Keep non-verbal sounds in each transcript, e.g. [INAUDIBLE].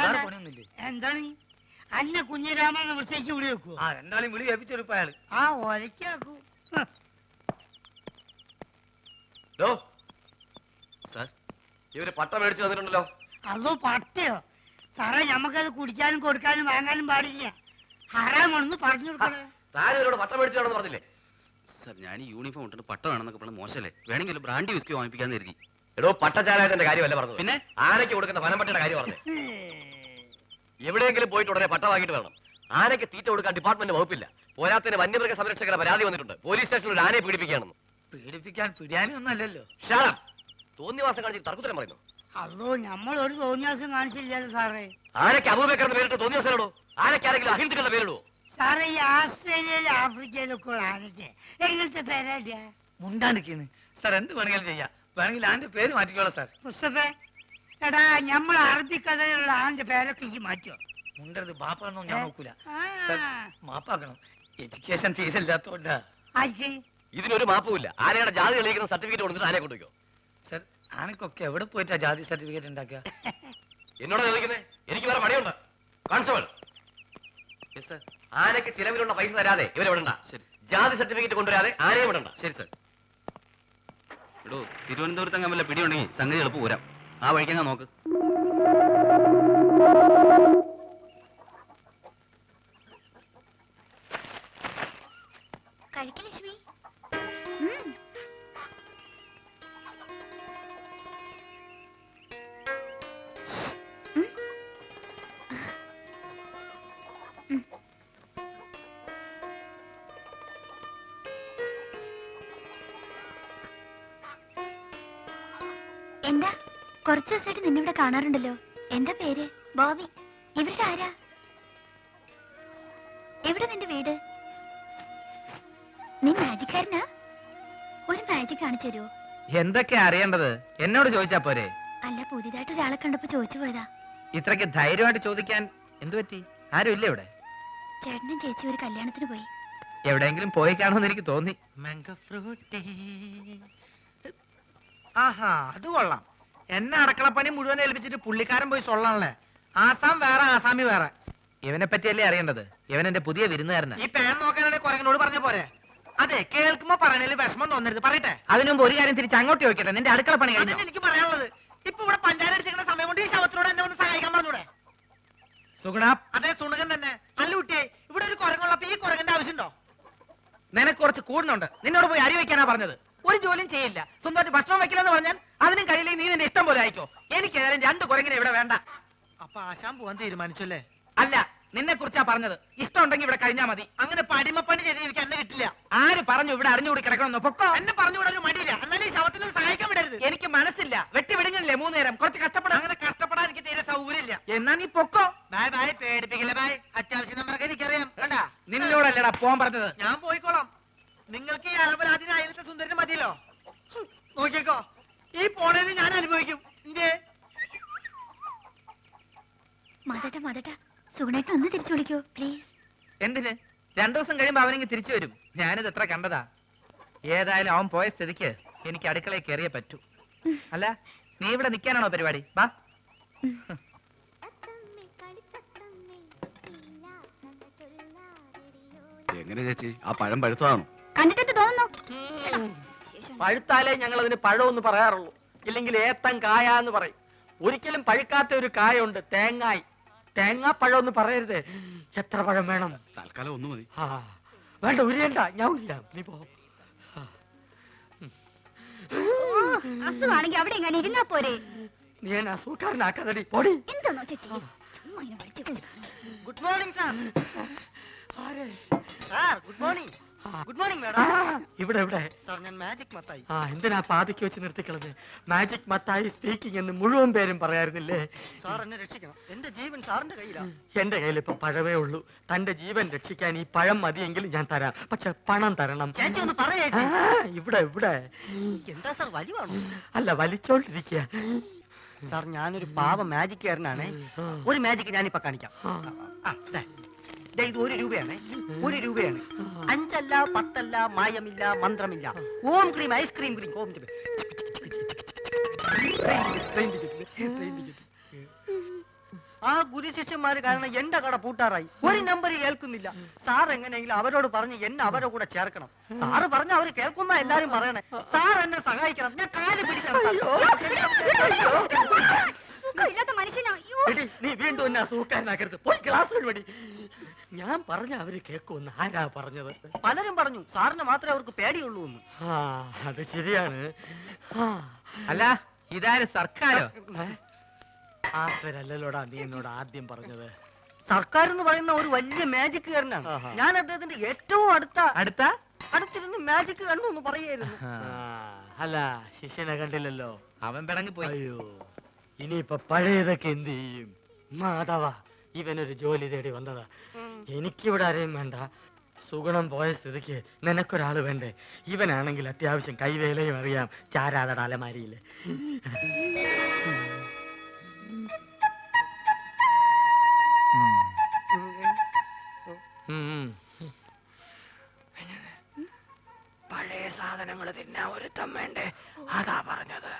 വേറെ പണിയൊന്നുമില്ലേ? എന്താണ്? അന്നെ കുഞ്ഞിരാമനെ വിളിച്ചേക്ക് വിളി വെക്കൂ. ആ രണ്ടാളും വിളി ഏൽപ്പിച്ചെടുപ്പ അയാൾ. ആ ഒലക്കാക്കൂ ഡോ. സാർ ഇവർ പട്ട മേടിച്ചു തന്നിട്ടുണ്ടല്ലോ. അതോ പട്ടയോ? സാറേ നമുക്കത് കുടിക്കാനും കൊടുക്കാനും വാങ്ങാനും പാടില്ല. ഹറാമൊന്ന് പറഞ്ഞു കൊടുക്കണേ. താൻ ഇവരോട് പട്ട മേടിച്ചു തരണമെന്ന് പറഞ്ഞില്ലേ? സാർ ഞാൻ യൂണിഫോം ഇട്ടിട്ട് പട്ട വേണമെന്നൊക്കെ പറഞ്ഞ മോശമല്ലേ? വേണമെങ്കിൽ ബ്രാൻഡി വിസ്കി വാങ്ങിപ്പിക്കാന്ന് കരുതി. എടോ പട്ടച്ചാലായതിന്റെ കാര്യമല്ല പറഞ്ഞു പിന്നെ? ആനയ്ക്ക് കൊടുക്കുന്ന വനംപട്ടിയുടെ കാര്യം പറഞ്ഞു. എവിടെയെങ്കിലും പോയിട്ട് ഉടനെ പട്ട വാങ്ങിട്ട് വേണം ആനയ്ക്ക് തീറ്റ കൊടുക്കാൻ ഡിപ്പാർട്ട്മെന്റ് വകുപ്പില്ല. പോരാത്തിന് വന്യമൃഗ സംരക്ഷകരുടെ പരാതി വന്നിട്ടുണ്ട്. പോലീസ് സ്റ്റേഷനിൽ ഒരു ആനയെ പീഡിപ്പിക്കുകയാണെന്ന്. പീഡിപ്പിക്കാൻ പിടിയാനൊന്നും അല്ലല്ലോ തോന്നിവാസം കാണിച്ച് തർക്കുത്തരം പറയുന്നു. അതോ നമ്മൾ ഒരു തോന്നിയാസം കാണിച്ചില്ലല്ലോ സാറേ. ആനയ്ക്ക് അബൂബക്കറിന്റെ പേരിട്ട് തോന്നിയാസോ ആനയ്ക്ക് ആരെങ്കിലും അഹിന്ദുക്കളുടെ പേരിടുവോ? സാറേ ഈ ആസ്ട്രേലിയയിലും ആഫ്രിക്കയിലൊക്കെ ഉള്ള ആനയ്ക്ക് എങ്ങനത്തെ പേരാടിയാ മുണ്ടാണ്ടിരിക്കുന്നു സാർ എന്ത് വേണമെങ്കിലും ചെയ്യാം. വേണമെങ്കിൽ ആന്റെ പേര് മാറ്റിക്കോളാം സാർ. മുസ്തഫേ എടാ നമ്മൾ അറബിക്കഥയിലുള്ള ആന്റെ പേരൊക്കെ ഈ മാറ്റോ മുണ്ടത് ബാപ്പാണെന്നോ ഞാൻ നോക്കൂല. മാപ്പാക്കണം. എഡ്യൂക്കേഷൻ ഫീസ് ഇല്ലാത്തോണ്ടാ. ഇതിനൊരു മാപ്പുമില്ല. ആനയുടെ ജാതി തെളിയിക്കുന്ന സർട്ടിഫിക്കറ്റ് കൊടുത്തിട്ട് ആനയെ കൊണ്ടുവയ്ക്കോ? സർ ആനക്കൊക്കെ എവിടെ പോയിട്ടാ ജാതി സർട്ടിഫിക്കറ്റ് ഉണ്ടാക്കുക? എന്നോട് ചോദിക്കുന്നേ? എനിക്ക് വേറെ പണിയുണ്ട് കോൺസ്റ്റബിൾ ആനക്ക് ചിലവിലുള്ള പൈസ തരാതെ ഇവരെ വിടണ്ട. ശരി. ജാതി സർട്ടിഫിക്കറ്റ് കൊണ്ടുവരാതെ ആരെയും വിടണ്ട. ശരി സാർ എടോ തിരുവനന്തപുരത്ത് അങ്ങനെ വല്ല പിടിയുണ്ടെങ്കിൽ സംഗതി എളുപ്പം പോരാം ആ വഴിക്കങ്ങ നോക്ക്. കുറച്ചു ദിവസമായിട്ട് നിന്നിവിടെ കാണാറുണ്ടല്ലോ. എന്താ പേര്? ബോബി. ഇവരുടെ ആരാ? എവിടെ നിന്റെ വീട്? നീ മാജിക്കാരനാ? ഒരു മാജിക് കാണിച്ചു തരുമോ എന്തൊക്കെയാ അറിയേണ്ടത്? എന്നോട് ചോദിച്ചാ പോരെ? അല്ല പുതിയതായിട്ട് ഒരാളെ കണ്ടപ്പോ ചോദിച്ചു പോയതാ. ഇത്രയ്ക്ക് ധൈര്യമായിട്ട് ചോദിക്കാൻ എന്തു പറ്റി? ആരും ഇല്ല ഇവിടെ? ചേട്ടനും ചേച്ചി ഒരു കല്യാണത്തിന് പോയി. എവിടെയെങ്കിലും പോയി കാണുമെന്ന് എനിക്ക് തോന്നി. ആഹാ അത് കൊള്ളാം. എന്നെ അടക്കളപ്പണി മുഴുവൻ ഏൽപ്പിച്ചിട്ട് പുള്ളിക്കാരൻ പോയി സൊള്ളാണല്ലേ? ആസാം വേറെ ആസാമി വേറെ. ഇവനെ പറ്റിയല്ലേ അറിയേണ്ടത്? ഇവൻ എന്റെ പുതിയ വിരുന്നുകാരനാ. ഈ പേൻ നോക്കാനാണെങ്കിൽ കുരങ്ങനോട് പറഞ്ഞ പോരെ അതെ കേൾക്കുമ്പോ പറയണേൽ വിഷമം തോന്നരുത്. പറയട്ടെ? അതിനു മുമ്പ് ഒരു കാര്യം തിരിച്ച് അങ്ങോട്ട് ചോദിക്കട്ടെ? നിന്റെ അടുക്കള പണി കഴിഞ്ഞോ? എനിക്ക് പറയാനുള്ളത്. ഇപ്പൊ ഇവിടെ പഞ്ചായത്ത് അടിച്ചിരിക്കുന്ന സമയം കൊണ്ട് ഈ ശവത്തിനോട് എന്നെ ഒന്ന് സഹായിക്കാൻ പറഞ്ഞൂടെ? സുഗുണ. അതെ സുണകൻ തന്നെ. അല്ല കുട്ടിയെ ഇവിടെ ഒരു കുരങ്ങുള്ളപ്പോ ഈ കുരങ്ങന്റെ ആവശ്യമുണ്ടോ? നിനക്ക് കുറച്ച് കൂടുന്നുണ്ട്. നിന്നോട് പോയി അരി വെക്കാനാ പറഞ്ഞത്. ഒരു ജോലിയും ചെയ്യില്ല. സ്വന്തമായിട്ട് ഭക്ഷണം വെക്കില്ലെന്ന് പറഞ്ഞാൽ അതിനും കഴിയില്ല നീ നിന്റെ ഇഷ്ടം പോലെ ആയിക്കോ. എനിക്ക് ഏതായാലും രണ്ട് കുരങ്ങിനെ ഇവിടെ വേണ്ട. അപ്പൊ ആശാൻ പോവാൻ തീരുമാനിച്ചല്ലേ? അല്ല നിന്നെ കുറിച്ചാ പറഞ്ഞത്. ഇഷ്ടം ഉണ്ടെങ്കിൽ ഇവിടെ കഴിഞ്ഞാ മതി. അങ്ങനെ പടിമപ്പണി ചെയ്ത് എനിക്ക് എന്നെ കിട്ടില്ല. ആര് പറഞ്ഞു ഇവിടെ അറിഞ്ഞുകൂടി കിടക്കണമെന്ന്? പൊക്കോ. എന്നെ പറഞ്ഞു വിടാനും മടിയില്ല. എന്നാലും ഈ ശവത്തിന് ഒന്ന് സഹായിക്കാൻ വിടരുത്. എനിക്ക് മനസ്സില്ല. വെട്ടി വിടുങ്ങില്ലേ മൂന്ന് നേരം കുറച്ച് കഷ്ടപ്പെടാം അങ്ങനെ കഷ്ടപ്പെടാൻ എനിക്ക് തീരെ സൗകര്യമില്ല. എന്നാ നീ പൊക്കോ. Bye bye. പേടിപ്പിക്കില്ല ബായ്. അത്യാവശ്യം നമ്പറൊക്കെ എനിക്കറിയാം. കണ്ടാ? നിന്നോടല്ലടാ പോവാൻ പറഞ്ഞത്. ഞാൻ പോയിക്കോളാം. നിങ്ങൾക്ക് ഈ അലപരാധിന് അയലത്തെ സുന്ദരന് മതിയല്ലോ? നോക്കിയേക്കോ നോക്കിക്കോ. ഈ പോണേന് ഞാൻ അനുഭവിക്കും. മതട്ട മതട്ട സുഗണേട്ട ഒന്ന് തിരിച്ചു വിളിക്കൂ പ്ലീസ് എന്തിന്? രണ്ടു ദിവസം കഴിയുമ്പോ അവനെങ്കിൽ തിരിച്ചു വരും. ഞാനിത് എത്ര കണ്ടതാ. ഏതായാലും അവൻ പോയ സ്ഥിതിക്ക് എനിക്ക് അടുക്കളയിൽ കയറിയേ പറ്റൂ. അല്ല നീ ഇവിടെ നിൽക്കാനാണോ പരിപാടി? വാ. എങ്ങനെ ചേച്ചി? ആ പഴം പഴുത്തതാണോ? കണ്ടിട്ട് തോന്നുന്നു? പഴുത്താലേ ഞങ്ങൾ അതിന് പഴമെന്ന് പറയാറുള്ളൂ. ഇല്ലെങ്കിൽ ഏത്തം കായ എന്ന് പറയും. ഒരിക്കലും പഴുക്കാത്ത ഒരു കായ ഉണ്ട് തേങ്ങായി. തേങ്ങാപ്പഴം എന്ന് പറയരുത്. എത്ര പഴം വേണം? തൽക്കാലം ഒന്ന് മതി. വേണ്ട ഉരിയണ്ട. ഞാൻ ഇല്ല നീ പോ. അസുഖാണെങ്കിൽ അവിടെ ഇങ്ങനെ ഇരുന്നാ പോരെ. നീ എന്നെ അസുഖക്കാരനാക്കാതടി. പൊടി. എന്താണോ ചേച്ചി. ഗുഡ് മോർണിംഗ് സാർ ആരെ? Sir good morning good morning madam ഇവിടെ ഇവിടെ. സാർ ഞാൻ മാജിക് മത്തായി ആ എന്തിനാ പാതിക്ക് വെച്ച് നിർത്തിക്കളത് മാജിക് മത്തായി സ്പീക്കിംഗ് എന്ന് മുഴുവൻ പേരും പറയായിരുന്നില്ലേ സാർ എന്നെ രക്ഷിക്കണം. എന്റെ ജീവൻ സാറിന്റെ കയ്യിലാണ് എന്റെ കയ്യിൽ ഇപ്പൊ പഴവേ ഉള്ളൂ. തന്റെ ജീവൻ രക്ഷിക്കാൻ ഈ പഴം മതിയെങ്കിൽ ഞാൻ തരാം. പക്ഷെ പണം തരണം. ചേച്ചി ഒന്ന് പറയേ ആ, ഇവിടെ ഇവിടെ. എന്താ സാർ വലിവാണോ? അല്ല വലിച്ചോണ്ടിരിക്കുക സാർ ഞാനൊരു പാവ മാജിക്കാരനാണ് ഒരു മാജിക് ഞാനിപ്പോ കാണിക്കാം. ആ, ദേ. ദേ, ഇത് ഒരു രൂപയാണ്. ഒരു രൂപയാണ്. അഞ്ചല്ല പത്തല്ല മായമില്ല മന്ത്രമില്ല. ഓം ക്രീം ഐസ്ക്രീം ക്രീം ഓം. ആ ഗുരുശിഷ്യന്മാർ കാരണം എന്റെ കട പൂട്ടാറായി. ഒരു നമ്പർ കേൾക്കുന്നില്ല. സാർ എങ്ങനെയെങ്കിലും അവരോട് പറഞ്ഞ് എന്നെ അവരുടെ കൂടെ ചേർക്കണം. സാറ് പറഞ്ഞ അവർ കേൾക്കുന്ന എല്ലാരും പറയണേ. സാർ എന്നെ സഹായിക്കണം. ഞാൻ കാൽ പിടിക്കണം നീ വീണ്ടും എന്നാ സൂക്കാനാക്കരുത് പോയി ക്ലാസ് വഴി ഞാൻ പറഞ്ഞ അവർ കേൾക്കുമെന്ന് ആരാ പറഞ്ഞത്? പലരും പറഞ്ഞു സാറിന് മാത്രമേ അവർക്ക് പേടിയുള്ളൂ എന്ന്. അത് ശരിയാണ്. അല്ല ഇതാര് സർക്കാരോ? ആരല്ലോടാ നീ എന്നോട് ആദ്യം പറഞ്ഞത്. സർക്കാർ എന്ന് പറയുന്ന ഒരു വലിയ മാജിക് മാജിക്കുകാരനാണ് ഞാൻ അദ്ദേഹത്തിന്റെ ഏറ്റവും അടുത്ത അടുത്ത? അടുത്തിരുന്ന് മാജിക് കണ്ടു എന്ന് പറയായിരുന്നു അല്ല ശിഷ്യനെ കണ്ടില്ലല്ലോ. അവൻ പിടങ്ങി പോയി അയ്യോ ഇനിയിപ്പൊ പഴയതൊക്കെ എന്ത് ചെയ്യും? മാധവ ഇവനൊരു ജോലി തേടി വന്നതാ. എനിക്കിവിടെ ആരെയും വേണ്ട. സുഗുണം പോയ സ്ഥിതിക്ക് നിനക്കൊരാൾ വേണ്ടേ? ഇവനാണെങ്കിൽ അത്യാവശ്യം കൈവേലയും അറിയാം ചാരാതട അലമാരിയിൽ. പഴയ സാധനങ്ങൾ തിന്നാ ഒരുത്തം വേണ്ടേ? അതാ പറഞ്ഞത്.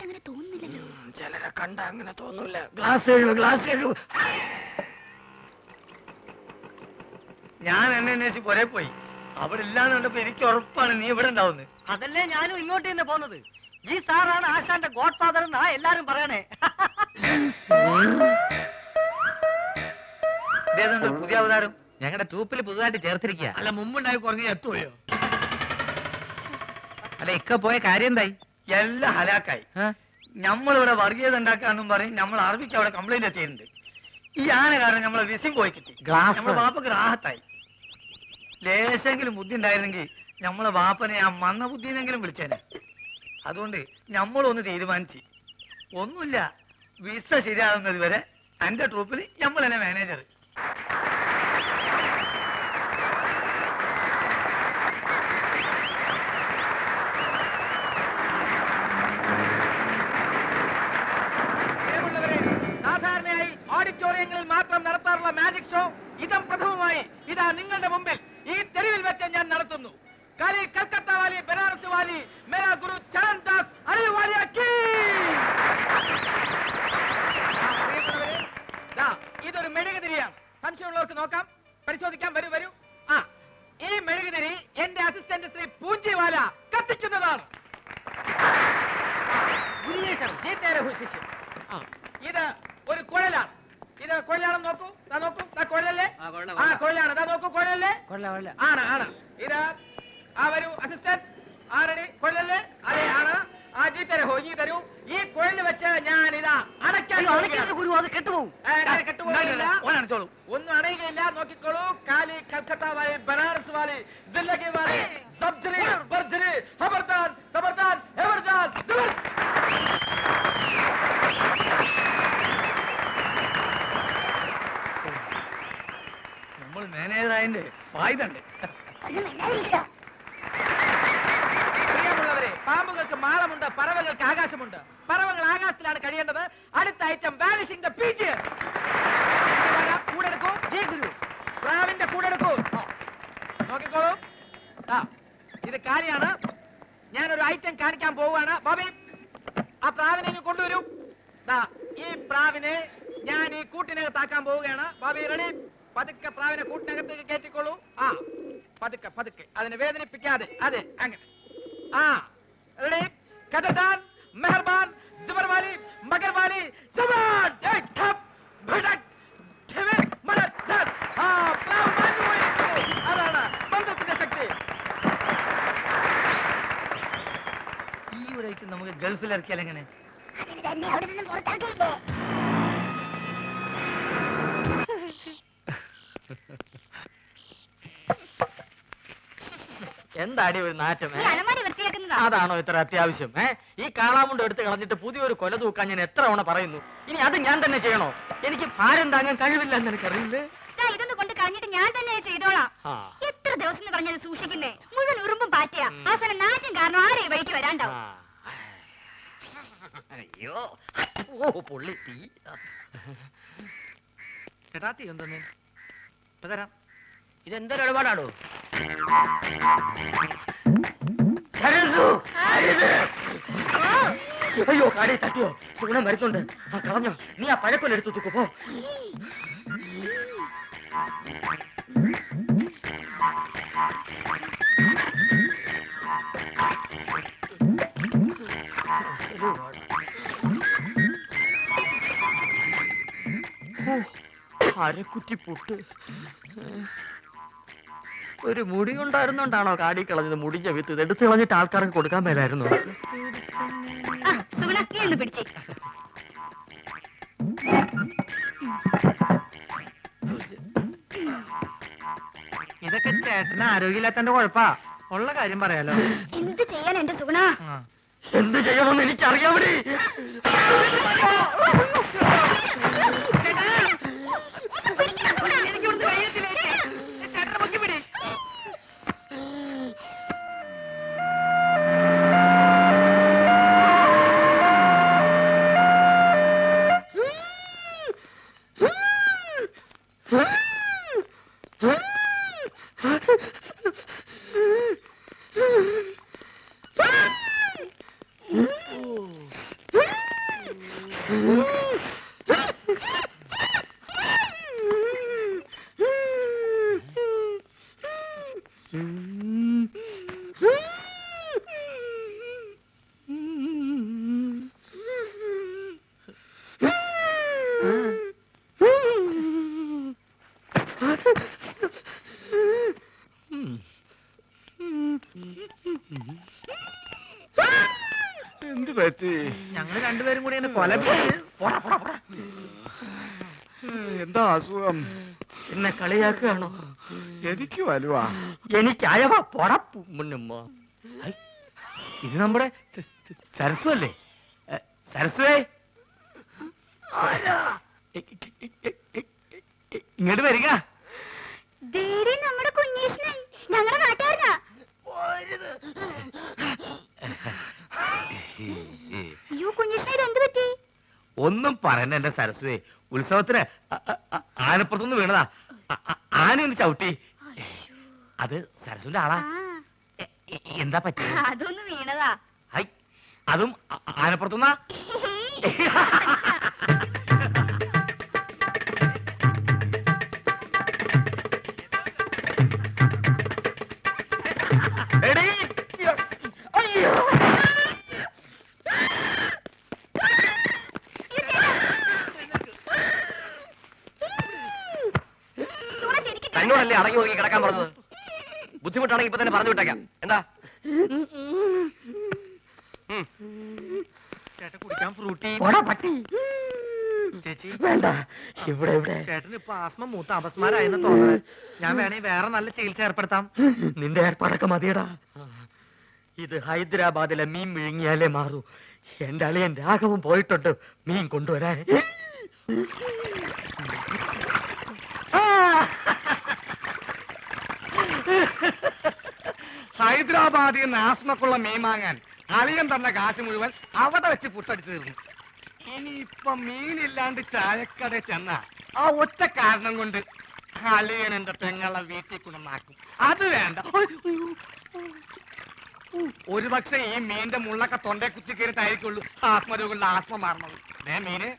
കണ്ടിട്ട് അങ്ങനെ തോന്നുന്നില്ലല്ലോ ചിലരെ കണ്ട അങ്ങനെ തോന്നില്ല ഗ്ലാസ് ഗ്ലാസ് ഞാൻ എന്നെ അന്വേഷിച്ച് പോരെ പോയി. അവിടെ ഇല്ലാന്ന് കണ്ടപ്പോ എനിക്ക് ഉറപ്പാണ് നീ ഇവിടെ ഉണ്ടാവുന്നത് അതല്ലേ ഞാനും ഇങ്ങോട്ട് തന്നെ പോന്നത്? ഈ സാറാണ് ആശാന്റെ ഗോഡ് ഫാദർ എന്നാ എല്ലാരും പറയണേ. ഇതേതുണ്ട് പുതിയ അവതാരം? ഞങ്ങളുടെ ട്രൂപ്പിൽ പുതുതായിട്ട് ചേർത്തിരിക്കുക അല്ല മുമ്പുണ്ടായി കുറഞ്ഞ എത്തുകയോ അല്ല ഇക്ക പോയ കാര്യം എന്തായി? എല്ലാം ഹലാക്കായി? നമ്മളിവിടെ വർഗീയത ഉണ്ടാക്കാന്നും പറയും നമ്മൾ അറബിക്ക് അവിടെ കംപ്ലൈന്റ് എത്തിയിട്ടുണ്ട്. ഈ ആന കാരണം നമ്മളെ വിസിം പോയി കിട്ടി. നമ്മളെ വാപ്പ ഗ്രാഹത്തായി ലേശെങ്കിലും ബുദ്ധി ഉണ്ടായിരുന്നെങ്കിൽ നമ്മളെ വാപ്പനെ ആ മന്ന ബുദ്ധിനെങ്കിലും വിളിച്ചേനെ. അതുകൊണ്ട് നമ്മളൊന്ന് തീരുമാനിച്ചു. ഒന്നുമില്ല വിസ ശരിയാകുന്നത് വരെ എന്റെ ട്രൂപ്പിൽ നമ്മൾ തന്നെ മാനേജർ പ്രിയമുള്ളവരെ, സാധാരണയായി ഓഡിറ്റോറിയങ്ങളിൽ മാത്രം നടത്താറുള്ള മാജിക് ഷോ ഇതം പ്രഥമമായി ഇതാ നിങ്ങളുടെ മുമ്പിൽ. ഈ തെരുവിൽ വെച്ച് ഞാൻ നടത്തുന്നു. കലി കൽക്കത്ത വാലി ബനാറസ് വാലി മേരാ ഗുരു ചരൺ ദാസ് ദാ, ഇതൊരു മെഴുകുതിരിയാണ്. സംശയമുള്ളവർക്ക് നോക്കാം. പരിശോധിക്കാം. വരൂ വരൂ. ആ ഈ മെഴുകുതിരി എന്റെ അസിസ്റ്റന്റ് ശ്രീ പൂഞ്ചിവാല കത്തിക്കുന്നതാണ്. ഇത് ഒരു കുഴലാണ്. ഇത് കുഴലാണെന്ന് നോക്കൂ. ദാ നോക്കൂ. ദാ കുഴലല്ലേ ആ കുഴലാണ് ദാ നോക്കൂ കുഴലല്ലേ ആണ് ആണ് ഇത്. ആ വരൂ അസിസ്റ്റന്റ് ആരടി കുഴലല്ലേ അതെ ആണ് ആജി ഹോ ഇനി തരൂ. ഈ കുഴൽ വെച്ച് ഞാൻ ഇതാ അടയ്ക്കാൻ. ഗുരു അത് കെട്ടുപോകും ഒന്നും അണയുകയില്ല. നോക്കിക്കോളൂ. കാലി കൽക്കത്ത വാലി ബനാറസ് വാലി ദില്ലഗി വാലി സബ്ജറി ബർജറി ഹബർദാൻ സബർദാൻ ഹെബർദാൻ. നമ്മൾ മാനേജർ ആയതിന്റെ ഫായ്ദ ഉണ്ട് പ്രിയമുള്ളവരെ പാമ്പുകൾക്ക് മാളമുണ്ട് പറവകൾക്ക് ആകാശമുണ്ട്. പറവകൾ ആകാശത്തിലാണ് കഴിയേണ്ടത്. അടുത്ത ഐറ്റം വാനിഷിംഗ് ദ പീച്ച് കൂടെടുക്കൂ. ജി ഗുരു. പ്രാവിന്റെ കൂടെടുക്കൂ. നോക്കിക്കോളൂ. ആ ഇത് കാലിയാണ്. ഞാനൊരു ഐറ്റം കാണിക്കാൻ പോവുകയാണ്. ബോബി ആ പ്രാവിനെ ഇങ്ങ് കൊണ്ടുവരൂ. ഈ പ്രാവിനെ ഞാൻ ഈ കൂട്ടിനകത്താക്കാൻ പോവുകയാണ്. ബോബി റെഡി പതുക്കെ പ്രാവിനെ കൂട്ടിനകത്തേക്ക് കയറ്റിക്കോളൂ. ആ പതുക്കെ പതുക്കെ. അതിനെ വേദനിപ്പിക്കാതെ. അതെ അങ്ങനെ. ആ റെഡി കഥദാൻ മെഹർബാൻ ദുബർവാലി മഗർവാലി ജവാൻ ഏയ് ഠപ് ഭടക് ഠിവെ മലദർ ആ പ്രാവ് മാഞ്ഞു പോയിരിക്കുന്നു അതാണ് മന്ത്രത്തിന്റെ ശക്തി. ഈ ഒരു ഐറ്റം നമുക്ക് ഗൾഫിൽ ഇറക്കിയാൽ എങ്ങനെ? അതിന് തന്നെ അവിടെ നിന്നും പുറത്താക്കിയില്ലേ എന്താടി ഒരു നാറ്റം വൃത്തിയാക്കുന്നതാ. അതാണോ ഇത്ര അത്യാവശ്യം ഏ? ഈ കാളാമുണ്ട് എടുത്ത് കളഞ്ഞിട്ട് പുതിയൊരു കൊല തൂക്കാൻ ഞാൻ എത്ര തവണ പറയുന്നു. ഇനി അത് ഞാൻ തന്നെ ചെയ്യണോ? എനിക്ക് ഭാരം താങ്ങാൻ കഴിവില്ല എന്ന് എനിക്കറിയില്ലേ? ദാ ഇതൊന്ന് കൊണ്ട് കളഞ്ഞിട്ട് ഞാൻ തന്നെ ചെയ്തോളാം. ആ. എത്ര ദിവസം എന്ന് പറഞ്ഞത് സൂക്ഷിക്കുന്നേ? മുഴുവൻ ഉറുമ്പും പാറ്റയാ. അവസാനം നാറ്റം കാരണം ആരെ ഈ വഴിക്ക് വരാണ്ടാവും? ആ. അയ്യോ ഓ പുള്ളി തീ. ചേട്ടാ തീ എന്തോന്നേ? ഇപ്പൊ തരാം. ഇതെന്തൊരു ഇടപാടാണോ അയ്യോ കാടി തട്ടിയോ? സുഗുണം വരുന്നുണ്ട്. ആ കളഞ്ഞോ. നീ ആ പഴക്കൊല്ല എടുത്തു തൂക്കോ പോ. അരക്കുറ്റി പുട്ട്. ഒരു മുടി കൊണ്ടായിരുന്നോണ്ടാണോ കാടി കളഞ്ഞത്? മുടിഞ്ഞ വിത്ത് ഇത് എടുത്ത് കളഞ്ഞിട്ട് ആൾക്കാർക്ക് കൊടുക്കാൻ മേലായിരുന്നു. ആ സുഗുണ നീ ഒന്ന് പിടിച്ചേ. ഇതൊക്കെ ചേട്ടന് ആരോഗ്യമില്ലാത്തന്റെ കുഴപ്പാ. ഉള്ള കാര്യം പറയാലോ. എന്ത് ചെയ്യാൻ എന്റെ സുഗുണ? എന്ത് ചെയ്യണമെന്ന് എനിക്കറിയാമടി എന്ത് പറ്റി. ഞങ്ങൾ രണ്ടുപേരും കൂടി എന്നെ കൊല എന്താ അസുഖം? എന്നെ കളിയാക്കുകയാണോ? എനിക്ക് വലുവാ. എനിക്ക് അയവ പൊടപ്പു മുന്നമ്മ ഇത് നമ്മുടെ സ- സ- സരസു അല്ലേ എ, ഇങ്ങോട്ട് വരിക ദേരി നമ്മുടെ കുഞ്ഞീഷ്ണൻ ഞങ്ങളുടെ നാട്ടുകാരനാ അയ്യോ കുഞ്ഞീഷ്ണ ഇത് എന്ത് പറ്റി ഒന്നും പറയണ്ട എന്റെ സരസ്വേ ഉത്സവത്തിന് ആനപ്പുറത്തൊന്നും ആനപ്പുറത്തുനിന്ന് വീണതാ. ആന ഒന്ന് ചവിട്ടി. അത് സരസ്വന്റെ ആളാ. എന്താ പറ്റിയത് അതൊന്ന് വീണതാ. അതും ആനപ്പുറത്തുനിന്നാ [LAUGHS] ഒതുങ്ങി കിടക്കാൻ പറഞ്ഞത്. ബുദ്ധിമുട്ടാണെങ്കിൽ ഇപ്പൊ തന്നെ പറഞ്ഞു വിട്ടേക്കാം. എന്താ? ചേട്ടൻ കുടിക്കാൻ ഫ്രൂട്ടി പോടാ പട്ടി. ചേച്ചി. വേണ്ട. ഇവിടെ ഇവിടെ. ചേട്ടന് ഇപ്പൊ ആസ്മ മൂത്ത അപസ്മാരായെന്ന് തോന്നുന്നത് ഞാൻ വേണേ വേറെ നല്ല ചികിത്സ ഏർപ്പെടുത്താം. നിന്റെ ഏർപ്പാടൊക്കെ മതിയടാ. ഇത് ഹൈദരാബാദിലെ മീൻ വിഴുങ്ങിയാലേ മാറൂ. എന്റെ അളിയൻ രാഘവൻ പോയിട്ടുണ്ട്. മീൻ കൊണ്ടുവരാൻ. ആ! ഹൈദരാബാദിൽ നിന്ന് ആസ്മക്കുള്ള മീൻ വാങ്ങാൻ അളിയൻ തന്ന കാശ് മുഴുവൻ അവിടെ വെച്ച് പുട്ടടിച്ചു തീർന്നു. ഇനിയിപ്പൊ മീനില്ലാണ്ട് ചായക്കട ചെന്ന ആ ഒറ്റ കാരണം കൊണ്ട് അളിയൻ എന്റെ പെങ്ങളെ വീട്ടിൽ കുണമാക്കും അത് വേണ്ട. ഒരു പക്ഷെ ഈ മീന്റെ മുള്ളൊക്കെ തൊണ്ടേ കുത്തി കയറിട്ടായിരിക്കുള്ളൂ ആസ്മ മാറണത് ഏ മീന്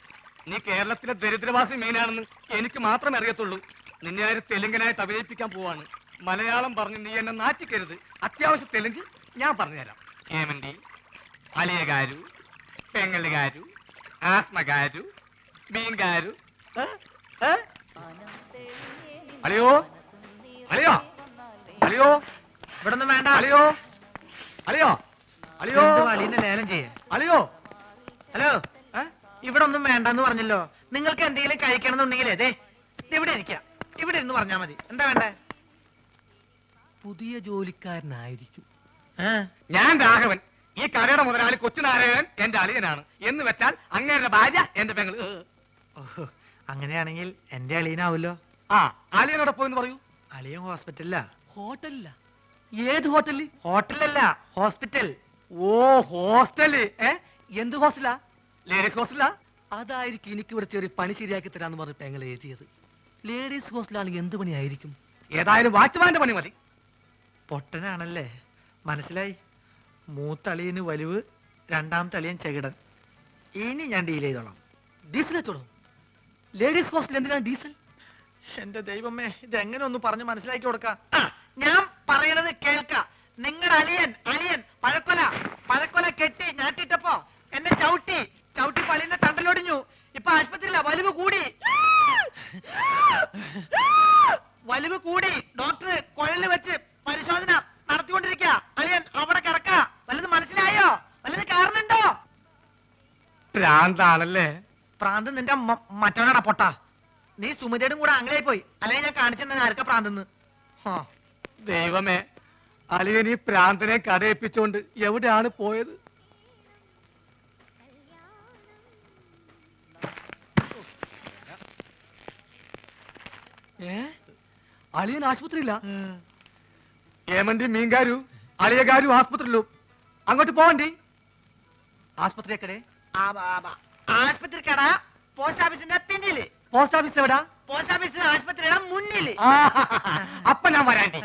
നീ കേരളത്തിലെ ദരിദ്രവാസി മീനാണെന്ന് എനിക്ക് മാത്രമേ അറിയത്തുള്ളൂ. നിന്നെ ആര് തെലുങ്കനായിട്ട് അഭിനയിപ്പിക്കാൻ പോവാണ്. മലയാളം പറഞ്ഞ് നീ എന്നെ നാറ്റിക്കരുത്. അത്യാവശ്യം തെലുങ്ക് ഞാൻ പറഞ്ഞുതരാം. ഏമന്തി അലിയകാരു പെങ്ങലുകാരു ആസ്മകാരു മീൻകാരു അലയോ അലയോ അലയോ ഇവിടൊന്നും വേണ്ട. ഇവിടെ ഒന്നും വേണ്ട അലിയോ അലിയോ അലിയോ ലേലം ചെയ്യേ? അലയോ ഹലോ? ഇവിടെ ഒന്നും വേണ്ടെന്ന് പറഞ്ഞല്ലോ. നിങ്ങൾക്ക് എന്തെങ്കിലും കഴിക്കണം എന്നുണ്ടെങ്കിൽ അതെ ഇവിടെ ഇരിക്കാം. ഇവിടെ ഇരുന്ന് പറഞ്ഞാൽ മതി. എന്താ വേണ്ടേ? പുതിയ ജോലിക്കാരനായിരിക്കും. ഞാൻ രാഘവൻ. ഈ കടയുടെ മുതലാളി കൊച്ചുനാരായണൻ എന്റെ അളിയനാണ്. എന്ന് വെച്ചാൽ അങ്ങേരുടെ ഭാര്യ എന്റെ പെങ്ങൾ അങ്ങനെയാണെങ്കിൽ എന്റെ അളിയനാവല്ലോ ആ അളിയനോടെ പോയെന്ന് പറയൂ. അളിയൻ ഹോസ്പിറ്റലിലാ? ഹോട്ടലില്ല ഏത് ഹോട്ടലിൽ ഹോട്ടലല്ല ഹോസ്പിറ്റൽ. ഓ ഹോസ്റ്റൽ. ഏ എന്ത് ഹോസ്റ്റലാ? ലേഡീസ് ഹോസ്റ്റലാ? അതായിരിക്കും എനിക്ക് ഇവിടെ ചെറിയ പണി ശരിയാക്കി തരാന്ന് പറഞ്ഞ് പെങ്ങൾ എഴുതിയത്. ലേഡീസ് ഹോസ്റ്റലാണെങ്കിൽ എന്ത് പണിയായിരിക്കും? ഏതായാലും വാച്ച്മാന്റെ പണി മതി. പൊട്ടനാണല്ലേ? മനസ്സിലായി? മൂത്തളിയന് വലിവ് രണ്ടാമത്തെ അളിയൻ ചെകിടൻ. ഇനി ഞാൻ ഡീൽ ചെയ്തോളാം. ഡീസൽ എത്തോളൂ ലേഡീസ് ഹോസ്റ്റൽ എന്തിനാണ് ഡീസൽ എന്റെ ദൈവമേ ഇത് എങ്ങനെ ഒന്ന് പറഞ്ഞ് മനസ്സിലാക്കി കൊടുക്ക? ഞാൻ പറയണത് കേൾക്ക. നിങ്ങളുടെ അളിയൻ അളിയൻ പഴക്കൊല പഴക്കൊല കെട്ടി ഞാട്ടിട്ടപ്പോ എന്നെ ചവിട്ടി ചവിട്ടി പള്ളിന്റെ തണ്ടലൊടിഞ്ഞു ഇപ്പൊ ആശുപത്രിയില്ല വലിവ് കൂടി വലിവ് കൂടി ഡോക്ടർ കുഴലിൽ വെച്ച് പരിശോധന നടത്തിക്കൊണ്ടിരിക്ക അളിയൻ അവിടെ കിടക്ക വല്ലത് മനസ്സിലായോ വല്ലത് കാരണുണ്ടോ പ്രാന്താണല്ലേ പ്രാന്ത് നിന്റെ മ- മറ്റവനാടാ പൊട്ട. നീ സുമതിയുടെ കൂടെ അങ്ങനെ പോയി. അല്ലെങ്കിൽ ഞാൻ കാണിച്ചെന്ന ആർക്കാ പ്രാന്തെന്ന് ദൈവമേ. അളിയൻ ഈ പ്രാന്തനെ കഥയിപ്പിച്ചോണ്ട് എവിടെയാണ് പോയത്? ഏ? അളിയൻ ആശുപത്രിയില്ല ഏമന്റി മീൻകാരു അളിയകാരു ആസ്പത്രിയിലും അങ്ങോട്ട് പോവണ്ടി. ആസ്പത്രി കട. പോസ്റ്റ് ഓഫീസിന്റെ പിന്നിൽ. പോസ്റ്റ് ഓഫീസ് എവിടാ? പോസ്റ്റ് ഓഫീസ് ആശുപത്രിയുടെ മുന്നിൽ. അപ്പൊ ഞാൻ വരാണ്ടി